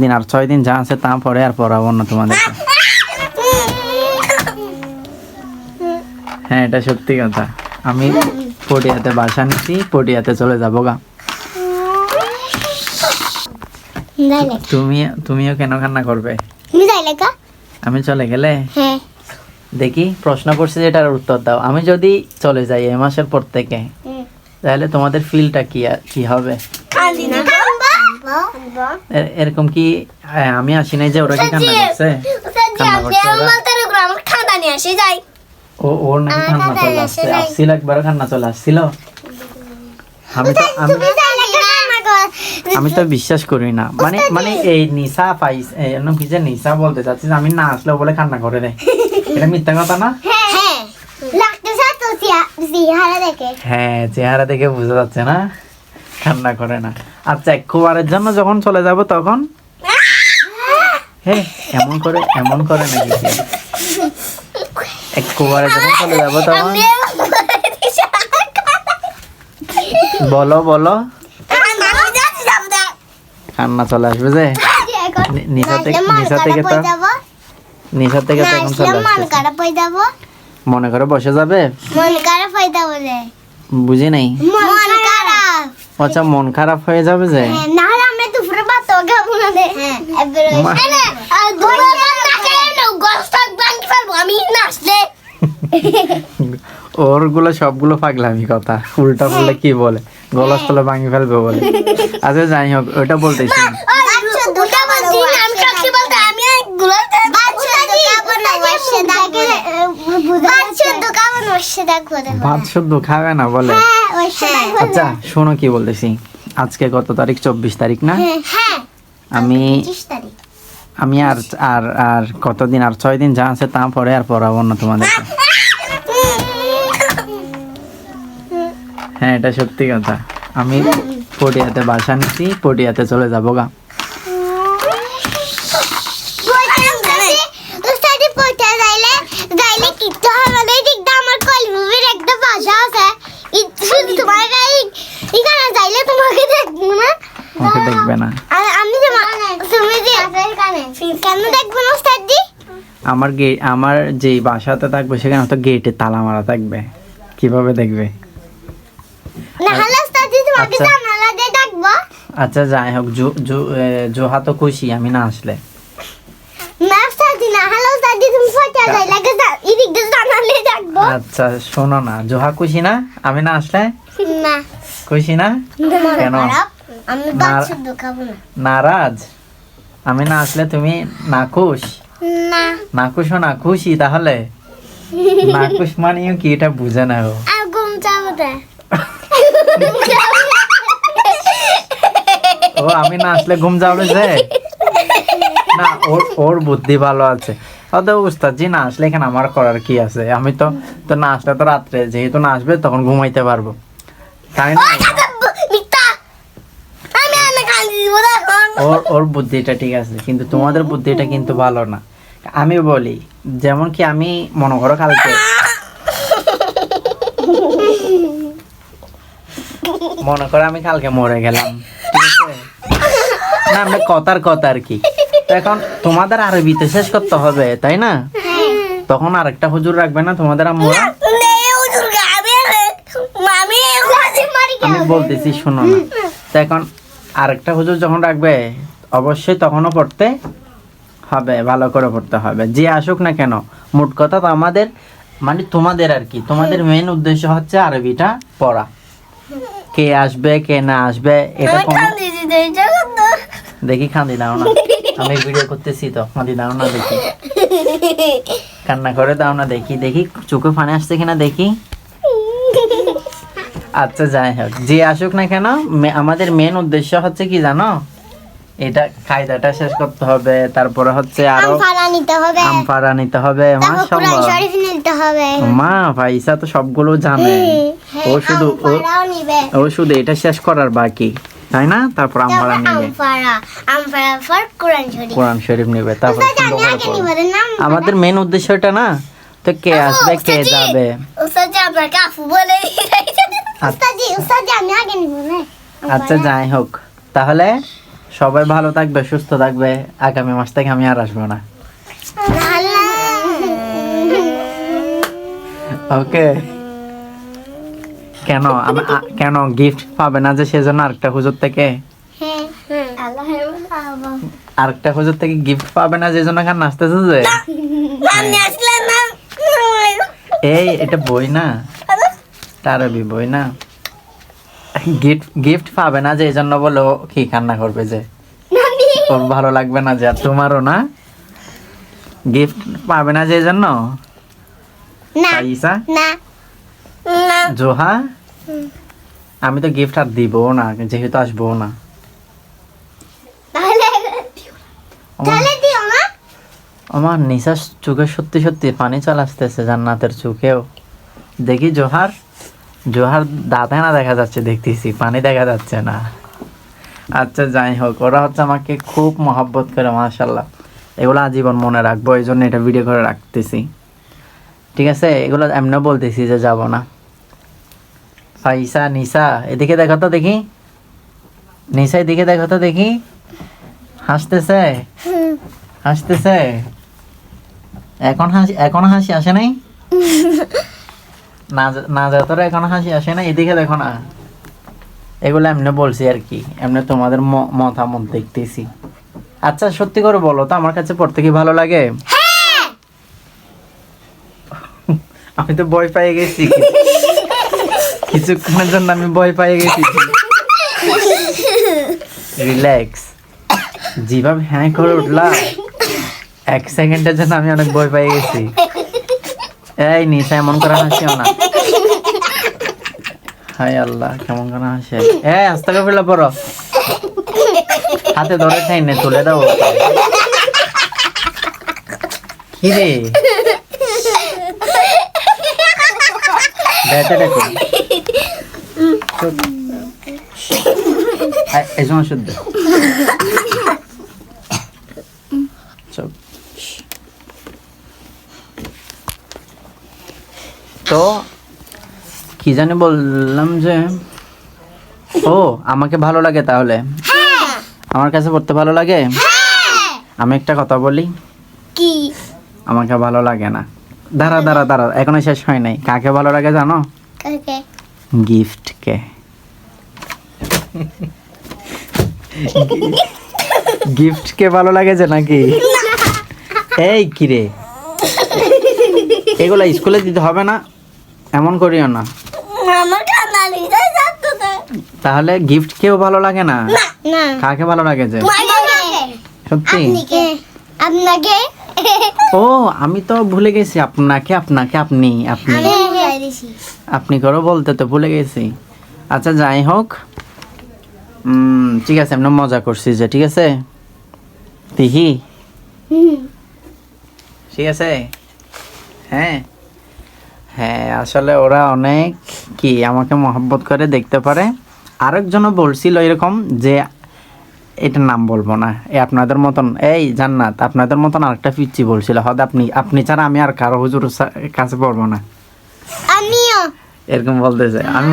দিন আর ছয় দিন যা আছে তা পরে আর পড়াবো না তোমাদেরকে হ্যাঁ এটা সত্যি কথা। আমি পটিয়াতে বাসা নিচ্ছি পটিয়াতে চলে যাব গা। তুমি তুমিও কেন কান্না করবে? আমি চলে গেলে? হ্যাঁ। দেখি প্রশ্ন করছে যেটার উত্তর দাও। আমি যদি চলে যাই এই মাসের পর থেকে তাহলে তোমাদের ফিলটা কি কি হবে? এ- এরকম কি আমি আসি নাই যে ওরা কি কান্না করছে? ওরা? আমার খাতা নিয়ে আসি যাই। ও ওর নাকি কান্না চলে আসছে। আসছিল একবার কান্না চলে আসছিল। আমি তো আমি আমি তো বিশ্বাস করি না। মানে মানে এই নিশা পাইস এরকম কি যে নিশা বলতে চাচ্ছি আমি না আসলেও বলে কান্না করে দেয় এটা মিথ্যা কথা না? হ্যাঁ দেখে। হ্যাঁ চেহারা দেখে বোঝা যাচ্ছে না। কান্না করে না। আচ্ছা একবারের জন্য যখন চলে যাব তখন? হ্যাঁ এমন করে এমন করে নাকি কেউ? একবারের জন্য চলে যাব তখন? বলো বলো। কান্না চলে আসবে যে? নিশা থেকে নিশা থেকে তো নিশা থেকে তখন চলে আসবে মনে করে বসে যাবে? বুঝি নাই। আচ্ছা মন খারাপ হয়ে যাবে যে? মা- আমি নাচলে ওরগুলো সবগুলো পাগলামি কথা উল্টা ফুলটা কি বলে? গলাস তলে ভাঙি ফেলবে বলে। আচ্ছা যাই হোক ওটা বলতেছি। ভাত শুদ্ধ খাবে না বলে? আচ্ছা শোনো কি বলতেছি। আজকে কত তারিখ? চব্বিশ তারিখ না? আমি আমি আর আর আর কতদিন? আর ছয় দিন যা আছে তা পরে আর পড়াবো না তোমাদেরকে। হ্যাঁ এটা সত্যি কথা। আমি পটিয়াতে বাসা নিচ্ছি পটিয়াতে চলে যাব গা। ওকে দেখবে না। আমি তুমি যে কেন দেখব না উস্তাদি আমার গে আমার যে বাসাতে থাকবে সেখানে তো গেটে তালা মারা থাকবে। কীভাবে দেখবে? না হলে উস্তাদি তোমাকে আচ্ছা। জানালা দিয়ে ডাকবো। আচ্ছা যাই হোক জো জোহা তো খুশি আমি না আসলে। যাই আচ্ছা শোনো না জোহা খুশি না? আমি না আসলে? না। খুশি না? কেন? নারাজ? আমি না আসলে তুমি নাখুশ? না। নাখুশ না খুশি তাহলে? নাখুশ মানেও কি? এটা বুঝে না ও আর ঘুম ও আমি না আসলে ঘুম যাবে যে? না ওর ওর বুদ্ধি ভালো আছে। অত উস্তাদ জি না আসলে এখানে আমার করার কি আছে? আমি তো তো না আসলে তো রাত্রে যেহেতু না আসবে তখন ঘুমাইতে পারব। তাই না মিথ্যা আমি আমি কান্দি দিব এখন ওর ওর বুদ্ধিটা ঠিক আছে কিন্তু তোমাদের বুদ্ধিটা কিন্তু ভালো না। আমি বলি যেমন কি আমি মনে করো কালকে মনে করো আমি কালকে মরে গেলাম না আমরা কথার কথা আর কি। তো এখন তোমাদের আরবিতে শেষ করতে হবে তাই না? তখন আরেকটা হুজুর রাখবে না তোমাদের আম্মুরা আমি বলতেছি শোনো না। তো এখন আরেকটা হুজুর যখন রাখবে অবশ্যই তখনও পড়তে হবে ভালো করে পড়তে হবে। যে আসুক না কেন মোট কথা তো আমাদের মানে তোমাদের আর কি তোমাদের মেন উদ্দেশ্য হচ্ছে আরবিটা পড়া। কে আসবে কে না আসবে এটা দেখি কান্দি দাও না। আমি ভিডিও করতেছি তো কান্দি দাও না দেখি। কান্না করে দাও না দেখি দেখি চোখে ফানে আসছে কিনা দেখি। আচ্ছা যাই হোক যে আসুক না কেন আমাদের মেন উদ্দেশ্য হচ্ছে কি জানো? এটা কায়দাটা শেষ করতে হবে তারপরে হচ্ছে আরও নিতে হবে। আম পাড়া নিতে হবে মাশাআল্লাহ। শরীফ নিতে হবে। মা ভাইসা তো সবগুলো জানে। ও শুধু ও নিবে। শুধু এটা শেষ করার বাকি তাই না? তারপর আম পাড়া তারপর নেবে। আমপাড়া আমপাড়া কোরআন শরীফ। কোরআন শরীফ নেবে তারপর। নিব আমাদের মেন উদ্দেশ্যটা না? তো কে আসবে কে যাবে? আপনার কাফু বলে আচ্ছা যাই হোক। তাহলে সবাই ভালো থাকবে সুস্থ থাকবে। আগামী মাস থেকে আমি আর আসব না। ওকে। কেন? কেন গিফট পাবে না যে সেজন্য আরেকটা হুজুর থেকে? হ্যাঁ আরেকটা হুজুর থেকে গিফট পাবে না যে জন্য নাচতেছে যে? আসলে না। এই এটা বই না। তারবি বই না। গিফট গিফট পাবে না যে এই জন্য বলো কি কান্না করবে যে? তোর ভালো লাগবে না যে আর তোমারও না? গিফট পাবে না যে এই জন্য না আইসা না। না। জোহা? আমি তো গিফট আর দিব না যেহেতু আসব না। তাহলে তাহলে দিও না। আমার নিশাস চোখে সত্যি সত্যি পানি চলে আসতেছে জান্নাতের চোখেও। দেখি জোহার। জোহার দাঁতে না দেখা যাচ্ছে, দেখতেছি, পানি দেখা যাচ্ছে না। আচ্ছা যাই হোক, ওরা হচ্ছে আমাকে খুব মহব্বত করে মাশাল্লাহ এগুলো আজীবন মনে রাখব এই জন্য এটা ভিডিও করে রাখতেছি। ঠিক আছে? এগুলো এমনি বলতেছি যে যাব না। ফাইসা, নিসা, এদিকে দেখো তো দেখি। নিসা, এদিকে দেখো তো দেখি। হাসতেছে? হাসতেছে? এখন হাসি এখন হাসি আসে নাই? না যা- তোরা এখন হাসি আসে না, এদিকে দেখো না। এগুলো এমনি বলছি আর কি, এমনি তোমাদের মতামত দেখতেছি। আচ্ছা সত্যি করে বলো তো, আমার কাছে পড়তে কি ভালো লাগে? আমি তো ভয় পেয়ে গেছি। কিছুক্ষণের জন্য আমি ভয় পেয়ে গেছি। রিল্যাক্স যেভাবে হ্যাঁ করে উঠলা এক সেকেন্ডের জন্য আমি অনেক ভয় পেয়ে গেছি। এই নিশা এমন করে হাসিও না। হাই আল্লাহ, কেমন করে হাসে। আস্তে করে ফেলে পড়ো। হাতে ধরে খাই নে, তুলে দাও। কি রে? বেতে দেখো এই সময় শুদ্ধ। তো কি জানি বললাম যে ও আমাকে ভালো লাগে তাহলে। আমার কাছে পড়তে ভালো লাগে? আমি একটা কথা বলি। কি? আমাকে ভালো লাগে না। দাঁড়া দাঁড়া দাঁড়া এখনও শেষ হয় নাই। কাকে ভালো লাগে জানো? কাকে? গিফট কে? গিফট কে ভালো লাগে যে নাকি? এই কিরে। এগুলা স্কুলে দিতে হবে না? এমন করিও না। তাহলে গিফট কেউ ভালো লাগে না? কাকে ভালো লাগে যে? সত্যি? আপনাকে। ও আমি তো ভুলে গেছি। আপনাকে আপনাকে আপনি আপনি। আপনি করো বলতে তো ভুলে গেছি। আচ্ছা যাই হোক। ঠিক আছে আমরা মজা করছি যে ঠিক আছে? তিহি? ঠিক আছে? হ্যাঁ? হ্যাঁ আসলে ওরা অনেক কি আমাকে মহব্বত করে দেখতে পারে। আরেকজনও বলছিল এরকম যে এটার নাম বলব না এ আপনাদের মতন এই জান্নাত আপনাদের মতন আরেকটা পিচ্ছি বলছিল হয়তো আপনি আপনি ছাড়া আমি আর কারও হুজুর কাছে পড়ব না। আমিও। এরকম বলতেছে আমি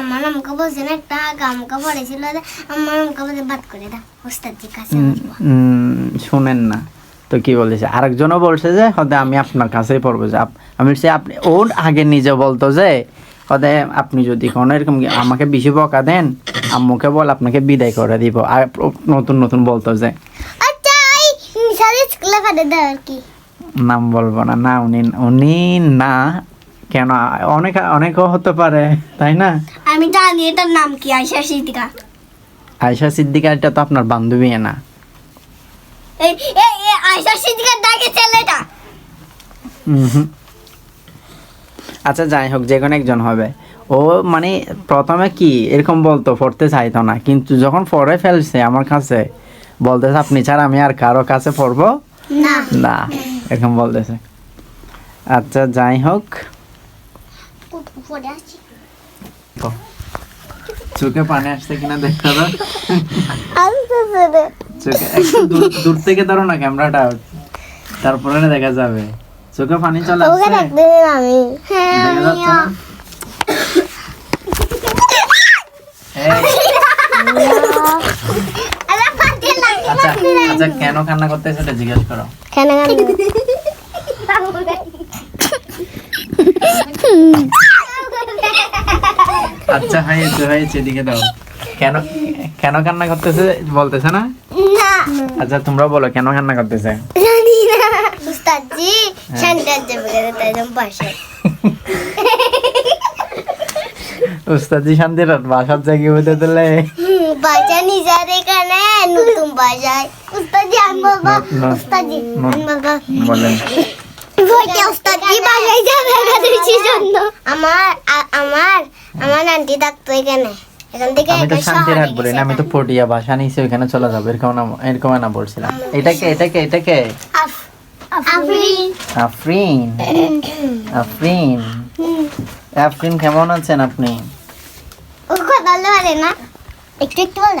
আমার আমাকে বলছেন একটা পড়েছিল আমার আমাকে বলে বাদ করে দাও ওস্তাদজির কাছে শুনেন না। তো কি বলেছে? আরেকজনও বলছে যে হয়তো আমি আপনার কাছেই পড়ব যে আমি বলছি আপনি ওর আগে নিজে বলতো যে হয়তো আপনি যদি কোনো এরকম আমাকে বেশি বকা দেন আম্মুকে বল আপনাকে বিদায় করে দিব। আর নতুন নতুন বলতো যে আচ্ছা নাম বলব না না উনি উনি না কেন অনেক অনেকও হতে পারে তাই না? আমি জানি এটার নাম কি আয়সা সিদ্দিকা। আয়সা সিদ্দিকা এটা তো আপনার বান্ধবী না। এই এই সিদ্দিকার ডাকে ছেলেটা। আচ্ছা যাই হোক যে কোনো একজন হবে। ও মানে প্রথমে কি এরকম বলতো পড়তে চাইতো না। কিন্তু যখন পড়ে ফেলছে আমার কাছে বলতেছে আপনি ছাড়া আমি আর কারও কাছে পড়ব? না। না এরকম বলতেছে। আচ্ছা যাই হোক। চোখে পানি আসছে কিনা দেখতে দূর থেকে ধরো না ক্যামেরাটা। তারপরে না দেখা যাবে। চোখে পানি চলে আসছে। দেখতে আমি। হ্যাঁ আচ্ছা আচ্ছা কেন কান্না করতেছে এটা জিজ্ঞেস করো। কেন আচ্ছা হয়েছে হয়েছে এদিকে দাও। কেন কেন কান্না করতেছে বলতেছে না? আচ্ছা তোমরা বলো কেন কান্না করতেছে? জানি না উস্তাদজি শান্তি আছে বলে তাই জন্য পাশে উস্তাদি শান্তির বাসার জায়গা হইতে দিলে। বাজা নিজের এখানে নতুন বাজায় উস্তাদজি আন বাবা উস্তাদজি। আন বাবা বলেন। ভোটে উস্তাদজি বাজায় যাবে না জন্য। আমার আমার আমার আন্টি ডাকতো এখানে। আমি তো শান্তির হাট বলি না আমি তো পটিয়া বাসা নিয়েছি ওইখানে চলে যাব এরকম না এরকম না বলছিলাম। এটাকে এটাকে এটাকে আফ- আফরিন। আফরিন। আফরিন। আফরিন কেমন আছেন আপনি? ও কথা বলে না। একটু একটু